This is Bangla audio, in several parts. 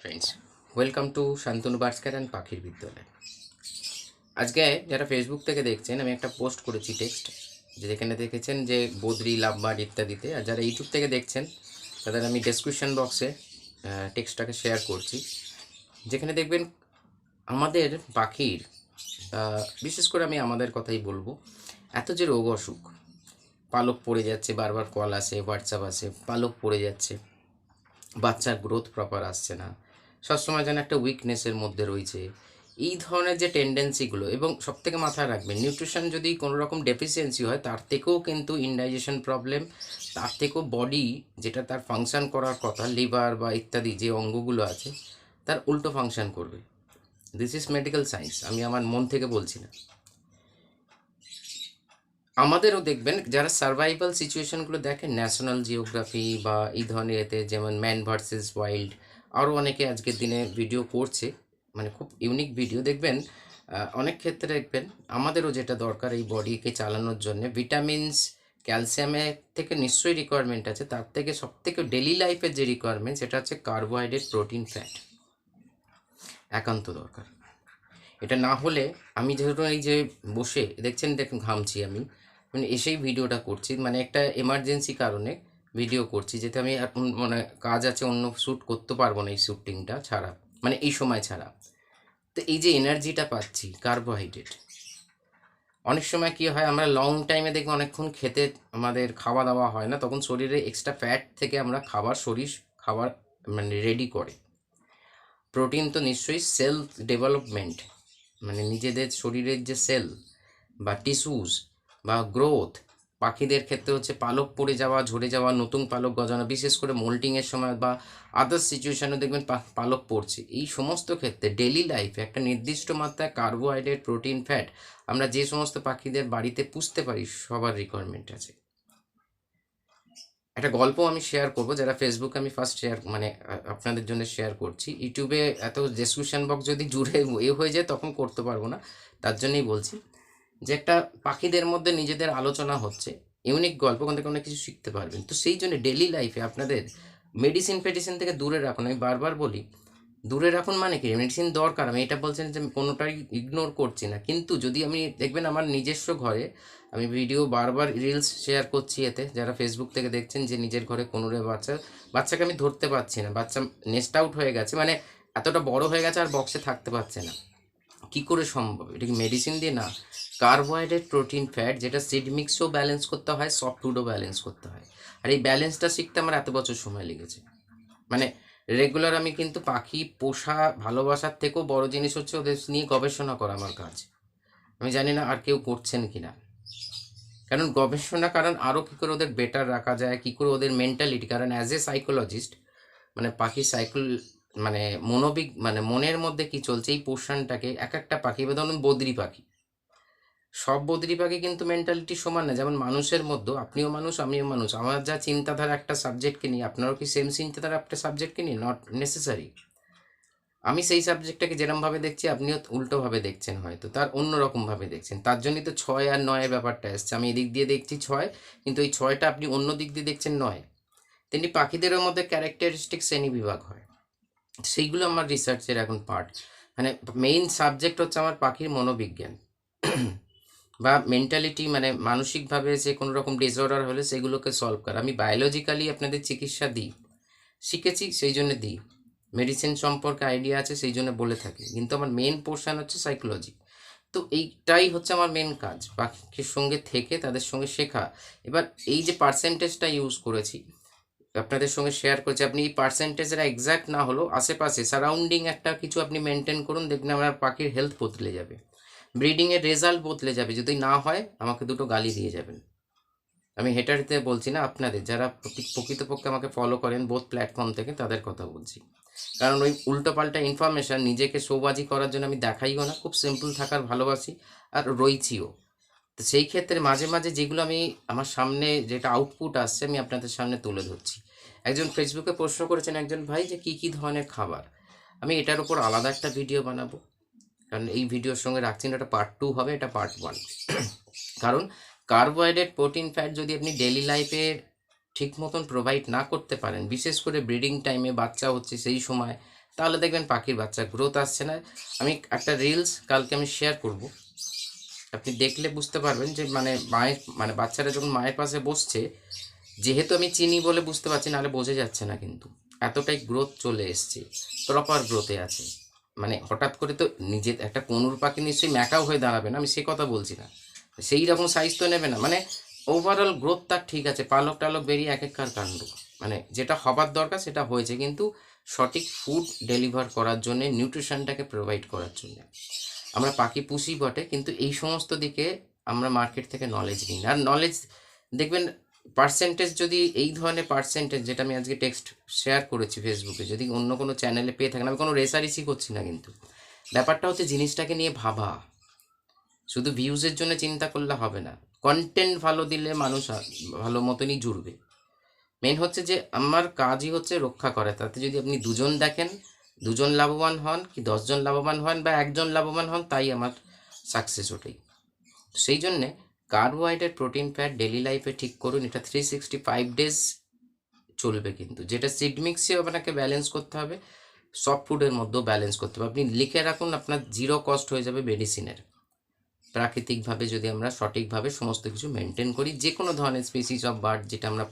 Friends welcome to Shantanu Barskar and পাখির বিদ্যালয় আজকে যারা ফেসবুক থেকে দেখছেন, আমি একটা পোস্ট করেছি টেক্সট যেখানে দেখেছেন যে বদ্রি লাভবার্ড ইত্যাদিতে, আর যারা ইউটিউব থেকে দেখছেন, তাদের আমি ডেসক্রিপশন বক্সে টেক্সটটাকে শেয়ার করছি। যেখানে দেখবেন আমাদের পাখির বিশেষ করে আমি আমাদের কথাই বলব, এত যে রোগ অসুখ, পালক পড়ে যাচ্ছে, বারবার কল আসে হোয়াটসঅ্যাপ আসে, পালক পড়ে যাচ্ছে, বাচ্চার গ্রোথ প্রপার আসছে না। সবসময় যেন একটা উইকনেসের মধ্যে রয়েছে। এই ধরনের যে টেন্ডেন্সিগুলো এবং সবথেকে মাথায় রাখবেন নিউট্রিশন যদি কোনো রকম ডেফিসিয়েন্সি হয়, তার থেকেও কিন্তু ইনডাইজেশন প্রবলেম তার থেকেও বডি যেটা তার ফাংশান করার কথা লিভার বা ইত্যাদি যে অঙ্গগুলো আছে, তার উল্টো ফাংশান করবে। দিস ইজ মেডিকেল সায়েন্স আমি আমার মন থেকে বলছি না। আমাদেরও দেখবেন, যারা সার্ভাইভাল সিচুয়েশনগুলো দেখেন ন্যাশনাল জিওগ্রাফি বা এই ধরনের এতে যেমন ম্যান ভার্সেস ওয়াইল্ড আরও অনেকে আজকের দিনে ভিডিও করছে মানে খুব ইউনিক ভিডিও দেখবেন অনেক ক্ষেত্রে দেখবেন, আমাদেরও যেটা দরকার এই বডিকে চালানোর জন্য ভিটামিনস ক্যালসিয়ামের থেকে নিশ্চয়ই রিকোয়ারমেন্ট আছে। তার থেকে সব থেকে ডেলি লাইফের যে রিকোয়ারমেন্ট সেটা হচ্ছে কার্বোহাইড্রেট প্রোটিন ফ্যাট একান্ত দরকার। এটা না হলে আমি যেহেতু এই যে বসে, দেখছেন, দেখুন, ঘামছি আমি। মানে এসেই ভিডিওটা করছি। মানে একটা এমার্জেন্সি কারণে ভিডিও করছি, যেতে আমি মানে কাজ আছে, অন্য শ্যুট করতে পারব না এই শ্যুটিংটা ছাড়া মানে এই সময় ছাড়া। তো এই যে এনার্জিটা পাচ্ছি কার্বোহাইড্রেট অনেক সময় কি হয়, আমরা লং টাইমে দেখব অনেকক্ষণ খেতে আমাদের খাওয়া দাওয়া হয় না, তখন শরীরে এক্সট্রা ফ্যাট থেকে আমরা খাবার, শরীর খাবার মানে রেডি করে। প্রোটিন তো নিশ্চয়ই সেল ডেভেলপমেন্ট মানে নিজেদের শরীরের যে সেল বা টিস্যুস বা গ্রোথ পাখিদের ক্ষেত্রে হচ্ছে পালক পড়ে যাওয়া, ঝরে যাওয়া, নতুন পালক গজানো, বিশেষ করে মোল্টিংয়ের সময় বা আদার্স সিচুয়েশানে দেখবেন পালক পড়ছে। এই সমস্ত ক্ষেত্রে ডেলি লাইফে একটা নির্দিষ্ট মাত্রায় কার্বোহাইড্রেট প্রোটিন ফ্যাট আমরা যে সমস্ত পাখিদের বাড়িতে পুষতে পারি, সবার রিকোয়ারমেন্ট আছে। একটা গল্প আমি শেয়ার করব, যারা ফেসবুকে আমি ফার্স্ট শেয়ার মানে আপনাদের জন্য শেয়ার করছি। ইউটিউবে এত ডিসক্রিপশন বক্স যদি জুড়ে এ হয়ে যায়, তখন করতে পারব না। তার জন্যই বলছি। যে একটা পাখিদের মধ্যে নিজেদের আলোচনা হচ্ছে ইউনিক গল্প ওখান থেকে অনেক কিছু শিখতে পারবেন। তো সেই জন্য ডেলি লাইফে আপনাদের মেডিসিন ফেডিসিন থেকে দূরে রাখুন। আমি বারবার বলি, দূরে রাখুন মানে কি? মেডিসিন দরকার। আমি এটা বলছেন যে আমি কোনোটাই ইগনোর করছি না। কিন্তু যদি আমি দেখবেন আমার নিজস্ব ঘরে, আমি ভিডিও বারবার রিলস শেয়ার করছি এতে, যারা ফেসবুক থেকে দেখছেন যে নিজের ঘরে কোনোরে বাচ্চা, বাচ্চাকে আমি ধরতে পারছি না। বাচ্চা নেস্ট আউট হয়ে গেছে মানে এতটা বড় হয়ে গেছে আর বক্সে থাকতে পারছে না। কি করে সম্ভব? এটা কি মেডিসিন দিয়ে? না। কার্বোহাইড্রেট, প্রোটিন, ফ্যাট, যেটা সিড মিক্সও ব্যালেন্স করতে হয় সফট ফুডও ব্যালেন্স করতে হয়। আর এই ব্যালেন্সটা শিখতে আমার এত বছর সময় লেগেছে। মানে রেগুলার আমি কিন্তু পাখি পোষা ভালোবাসার থেকেও বড় জিনিস হচ্ছে ওদের নিয়ে গবেষণা করা আমার কাজ। আমি জানি না আর কেউ করছেন কি না। কারণ গবেষণা, কারণ আরও কী করে ওদের বেটার রাখা যায়, কী করে ওদের মেন্টালিটি কারণ অ্যাজ এ সাইকোলজিস্ট মানে পাখি সাইকোল মানে মনোবিক মানে মনের মধ্যে কি চলছে, এই পোর্শনটাকে এক একটা পাখি বা ধরুন বদ্রি পাখি। সব বদ্রি পাখি কিন্তু মেন্টালিটি সমান না। যেমন মানুষের মধ্যে, আপনিও মানুষ, আমিও মানুষ। আমার যা চিন্তাধারা একটা সাবজেক্টকে নিয়ে, আপনারও কি সেম চিন্তাধারা একটা সাবজেক্টকে নিয়ে? নট নেসেসারি আমি সেই সাবজেক্টটাকে যেরমভাবে দেখছি, আপনিও উল্টোভাবে দেখছেন হয়তো। তার অন্যরকমভাবে দেখছেন। তার জন্যই তো ছয় আর নয়ের ব্যাপারটা এসছে। আমি এদিক দিয়ে দেখছি ছয়, কিন্তু এই ছয়টা আপনি অন্য দিক দিয়ে দেখছেন নয়। তেমনি পাখিদেরও মধ্যে ক্যারেক্টারিস্টিক শ্রেণি বিভাগ হয়। সেইগুলো আমার রিসার্চের এখন পার্ট মানে মেইন সাবজেক্ট হচ্ছে আমার পাখির মনোবিজ্ঞান। বা মেন্টালিটি মানে মানসিকভাবে যে কোনো রকম ডিসঅর্ডার হলে সেগুলোকে সলভ করা। আমি বায়োলজিক্যালি আপনাদের চিকিৎসা দিই। শিখেছি, সেই জন্য দিই। মেডিসিন সম্পর্কে আইডিয়া আছে, সেই জন্য বলে থাকি। কিন্তু আমার মেন পোর্শন হচ্ছে সাইকোলজি তো এইটাই হচ্ছে আমার মেন কাজ। পাখির সঙ্গে থেকে তাদের সঙ্গে শেখা। এবার এই যে পার্সেন্টেজটা ইউজ করেছি, আপনাদের সঙ্গে শেয়ার করেছি, আপনি এই পার্সেন্টেজের এক্স্যাক্ট না হলেও আশেপাশে সারাউন্ডিং একটা কিছু আপনি মেনটেন করুন, দেখবেন আমার পাখির হেলথ বদলে যাবে। ব্রিডিংয়ের রেজাল্ট বদলে যাবে। যদি না হয়, আমাকে দুটো গালি দিয়ে যাবেন। আমি হেটারিতে বলছি না আপনাদের, যারা প্রকৃতপক্ষে আমাকে ফলো করেন বোধ প্ল্যাটফর্ম থেকে, তাদের কথা বলছি। কারণ ওই উল্টোপাল্টা ইনফরমেশান নিজেকে সৌবাজি করার জন্য আমি দেখাইও না, খুব সিম্পল থাকার ভালোবাসি আর রইছিও। তো সেই ক্ষেত্রে মাঝে মাঝে যেগুলো আমি, আমার সামনে যেটা আউটপুট আসছে, আমি আপনাদের সামনে তুলে ধরছি। একজন ফেসবুকে প্রশ্ন করেছেন, একজন, ভাই, যে কী কী ধরনের খাবার? আমি এটার উপর আলাদা একটা ভিডিও বানাবো। কারণ এই ভিডিওর সঙ্গে রাখছি না, এটা পার্ট টু হবে, এটা পার্ট ওয়ান কারণ কার্বোহাইড্রেট প্রোটিন ফ্যাট যদি আপনি ডেলি লাইফে ঠিক মতন প্রোভাইড না করতে পারেন, বিশেষ করে ব্রিডিং টাইমে বাচ্চা হচ্ছে সেই সময়, তাহলে দেখবেন পাখির বাচ্চা গ্রোথ আসছে না। আমি একটা রিলস কালকে আমি শেয়ার করব। আপনি দেখলে বুঝতে পারবেন যে মানে মায়ের মানে বাচ্চারা যখন মায়ের পাশে বসছে, যেহেতু আমি চিনি বলে বুঝতে পারছি, নাহলে বোঝা যাচ্ছে না কিন্তু। এতটাই গ্রোথ চলে এসছে প্রপার গ্রোথে আছে। মানে হঠাৎ করে তো নিজের একটা কনুর পাখি নিশ্চয়ই ম্যাকাও হয়ে দাঁড়াবে না, আমি সে কথা বলছি না। সেই রকম সাইজ তো নেবে না। মানে ওভারঅল গ্রোথ তার ঠিক আছে, পালক টালক বেরিয়ে এক এককার কাণ্ড। মানে যেটা হবার দরকার সেটা হয়েছে, কিন্তু সঠিক ফুড ডেলিভার করার জন্যে নিউট্রিশনটাকে প্রোভাইড করার জন্যে। আমরা পাখি পুষি বটে, কিন্তু এই সমস্ত দিকে আমরা মার্কেট থেকে নলেজ নিই। আর নলেজ দেখবেন পার্সেন্টেজ যদি এই ধরনের পার্সেন্টেজ যেটা আমি আজকে টেক্সট শেয়ার করেছি ফেসবুকে যদি অন্য কোনো চ্যানেলে পেয়ে থাকেন, আমি কোনো রেসারিসি করছি না কিন্তু। ব্যাপারটা হচ্ছে জিনিসটাকে নিয়ে ভাবা। শুধু ভিউজের জন্য চিন্তা করলে হবে না। কন্টেন্ট ভালো দিলে মানুষ ভালো মতনই জুড়বে। মেন হচ্ছে যে আমার কাজই হচ্ছে রক্ষা করা। তাতে যদি আপনি দুজন দেখেন, দুজন লাভবান হন কি দশজন লাভবান হন বা একজন লাভবান হন, তাই আমার সাকসেস ওটাই সেই জন্যে কার্বোহাইড্রেট প্রোটিন ফ্যাট ডেলি লাইফে ঠিক করুন, এটা থ্রি সিক্সটি ফাইভ ডেজ চলবে কিন্তু। যেটা সিড মিক্সে আপনাকে ব্যালেন্স করতে হবে সফট ফুডের মধ্যেও ব্যালেন্স করতে হবে। আপনি লিখে রাখুন, আপনার জিরো কস্ট হয়ে যাবে মেডিসিনের প্রাকৃতিকভাবে যদি আমরা সঠিকভাবে সমস্ত কিছু মেনটেন করি যে কোনো ধরনের স্পিসিস অফ বার্ড যেটা আমরা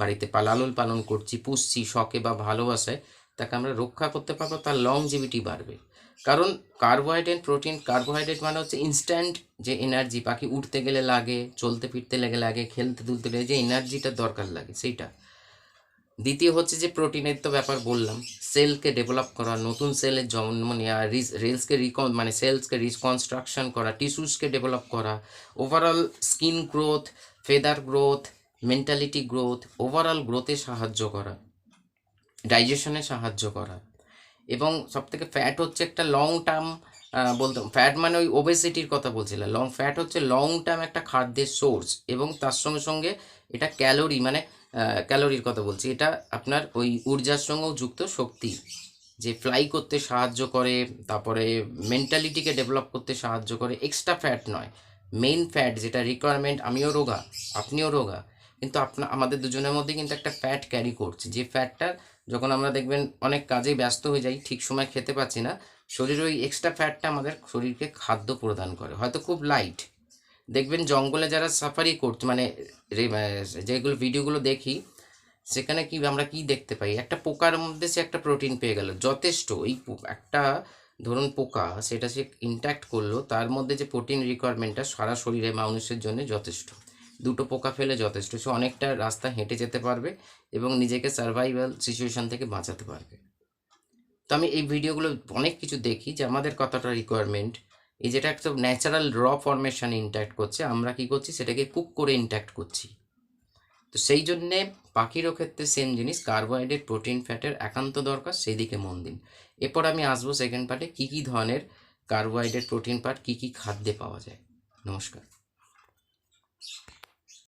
বাড়িতে লালন পালন করছি, পুষছি, শখে বা ভালোবাসায়, তাকে আমরা রক্ষা করতে পারব, তার লংজিভিটি বাড়বে। কারণ কার্বোহাইড্রেট প্রোটিন কার্বোহাইড্রেট মানে হচ্ছে ইনস্ট্যান্ট যে এনার্জি পাখি উঠতে গেলে লাগে, চলতে ফিরতে লেগে লাগে, খেলতে তুলতে গেলে যে এনার্জিটা দরকার লাগে, সেইটা। দ্বিতীয় হচ্ছে যে প্রোটিনের তো ব্যাপার বললাম সেলকে ডেভেলপ করা, নতুন সেলের জন্ম নেওয়া রেলসকে রিকন মানে সেলসকে রিকনস্ট্রাকশন করা টিস্যুসকে ডেভেলপ করা overall skin growth feather growth mentality growth overall গ্রোথে সাহায্য করা ডাইজেশনে সাহায্য করা। এবং সবথেকে ফ্যাট হচ্ছে একটা লং টার্ম বলতে ফ্যাট মানে ওই ওবেসিটির কথা বলছিলাম। লং ফ্যাট হচ্ছে লং টার্ম একটা খাদ্যের সোর্স এবং তার সঙ্গে সঙ্গে এটা ক্যালোরি মানে ক্যালোরির কথা বলছি। এটা আপনার ওই ঊর্জার সঙ্গেও যুক্ত শক্তি যে ফ্লাই করতে সাহায্য করে, তারপরে মেন্টালিটিকে ডেভেলপ করতে সাহায্য করে। এক্সট্রা ফ্যাট নয়। মেইন ফ্যাট যেটা রিকোয়ারমেন্ট আমিও রোগা, আপনিও রোগা। কিন্তু আপনা, আমাদের দুজনের মধ্যে কিন্তু একটা ফ্যাট ক্যারি করছে। যে ফ্যাটটা যখন আমরা দেখবেন অনেক কাজে ব্যস্ত হয়ে যাই, ঠিক সময় খেতে পাচ্ছি না শরীর ওই এক্সট্রা ফ্যাটটা আমাদের শরীরকে খাদ্য প্রদান করে। হয়তো খুব লাইট দেখবেন জঙ্গলে যারা সাফারি করছে মানে যেগুলো ভিডিওগুলো দেখি, সেখানে কি আমরা কি দেখতে পাই? একটা পোকার মধ্যে সে একটা প্রোটিন পেয়ে গেল। যথেষ্ট। এই একটা ধরুন পোকা, সেটা সে ইন্ট্যাক্ট করল, তার মধ্যে যে প্রোটিন রিকোয়ারমেন্টটা সারা শরীরে মানুষের জন্য যথেষ্ট। দুটো পোকা ফেলে যথেষ্ট। সে অনেকটা রাস্তা হেঁটে যেতে পারবে এবং নিজেকে সার্ভাইভাল সিচুয়েশন থেকে বাঁচাতে পারবে। তো আমি এই ভিডিওগুলো অনেক কিছু দেখি যে আমাদের কতটা রিকোয়ারমেন্ট এই যেটা একটা ন্যাচারাল র ফরমেশন ইন্ট্যাক্ট করছে, আমরা কি করছি? সেটাকে কুক করে ইন্ট্যাক্ট করছি। তো সেই জন্যে পাখিরও ক্ষেত্রে সেম জিনিস কার্বোহাইড্রেট প্রোটিন ফ্যাটের একান্ত দরকার সেই দিকে মন দিন। এরপর আমি আসব সেকেন্ড পার্টে কী কী ধরনের কার্বোহাইড্রেট প্রোটিন পার্ট কী কী খাদ্যে পাওয়া যায়। নমস্কার।